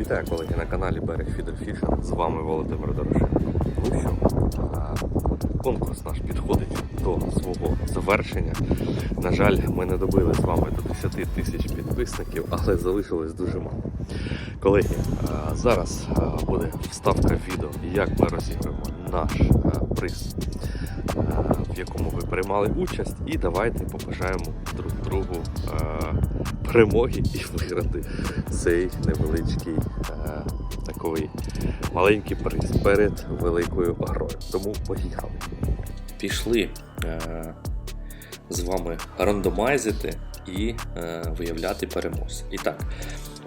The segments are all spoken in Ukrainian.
Вітаю колеги на каналі Берег Фідер Фішинг. З вами Володимир Дорошенко. Ну що, конкурс наш підходить до свого завершення. На жаль, ми не добили з вами до 10 тисяч підписників, але залишилось дуже мало. Колеги, зараз буде вставка відео, як ми розіграємо наш приз, в якому приймали участь. І давайте побажаємо друг другу а, перемоги і виграти цей невеличкий е, такий маленький приз перед великою грою. Тому поїхали. Пішли е, з вами рандомайзити і е, виявляти переможця. І так,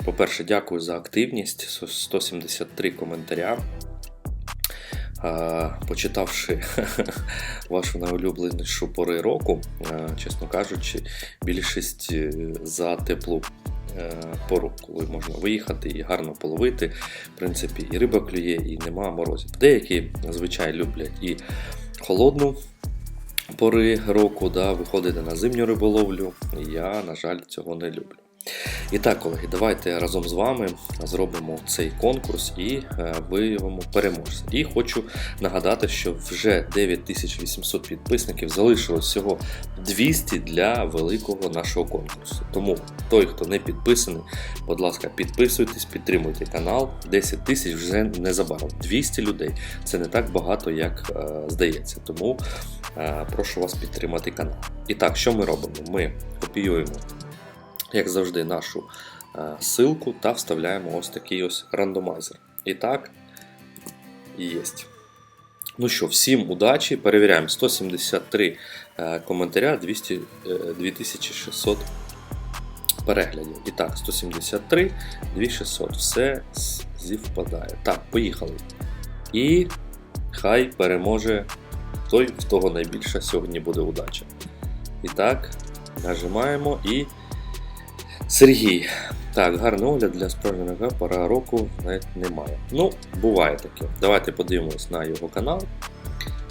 по-перше, дякую за активність. 173 коментаря. Почитавши вашу найулюбленішу пори року, чесно кажучи, більшість е, за теплу е, пору, коли можна виїхати і гарно половити. В принципі, і риба клює, і нема морозів. Деякі зазвичай люблять і холодну пори року, да, виходити на зимню риболовлю. Я, на жаль, цього не люблю. І так, колеги, давайте разом з вами зробимо цей конкурс і е, виявимо переможця. І хочу нагадати, що вже 9800 підписників залишилось всього 200 для великого нашого конкурсу. Тому той, хто не підписаний, будь ласка, підписуйтесь, підтримуйте канал. 10 тисяч вже незабаром. 200 людей це не так багато, як е, здається. Тому е, прошу вас підтримати канал. І так, що ми робимо? Ми копіюємо як завжди, нашу е, ссылку та вставляємо ось такий ось рандомайзер. І так, єсть. Ну що, всім удачі. Перевіряємо 173 е, коментаря, 200, е, 2600 переглядів. І так, 173, 2600. Все зівпадає. Так, поїхали. І хай переможе той, в того найбільша сьогодні буде удача. І так, нажимаємо і. Сергій. Так, гарний огляд для справжнього пора року навіть немає. Ну, буває таке. Давайте подивимось на його канал.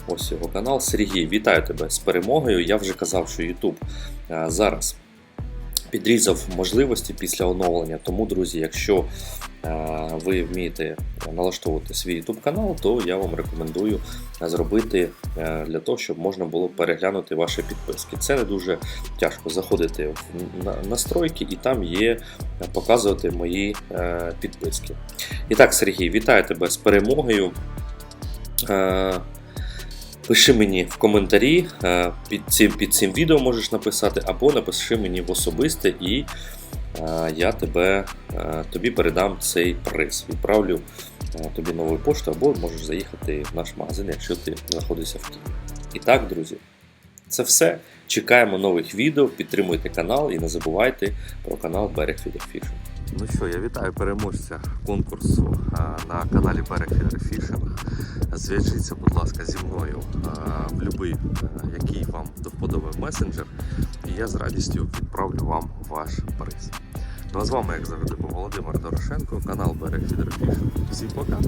Ось його канал. Сергій, вітаю тебе з перемогою. Я вже казав, що YouTube зараз підрізав можливості після оновлення. Тому, друзі, якщо ви вмієте налаштовувати свій YouTube канал, то я вам рекомендую зробити е, для того, щоб можна було переглянути ваші підписки. Це не дуже тяжко заходити в настройки, і там є е, показувати мої е, підписки. І так, Сергій, вітаю тебе з перемогою. Пиши мені в коментарі е, під цим, під цим відео можеш написати, або напиши мені в особисте, і е, я тебе, е, тобі передам цей приз. Відправлю тобі нову пошту, або можеш заїхати в наш магазин, якщо ти знаходишся в Києві. І так, друзі, це все. Чекаємо нових відео, підтримуйте канал і не забувайте про канал Берег Фідерфішинг. Ну що, я вітаю переможця конкурсу на каналі Берег Фішинг. Зв'яжіться, будь ласка, зі мною в будь-який, який вам до месенджер, і я з радістю відправлю вам ваш приз. Ну а з вами, як завжди, був Володимир Дорошенко, канал Берег Фідерфішинг. Всім пока!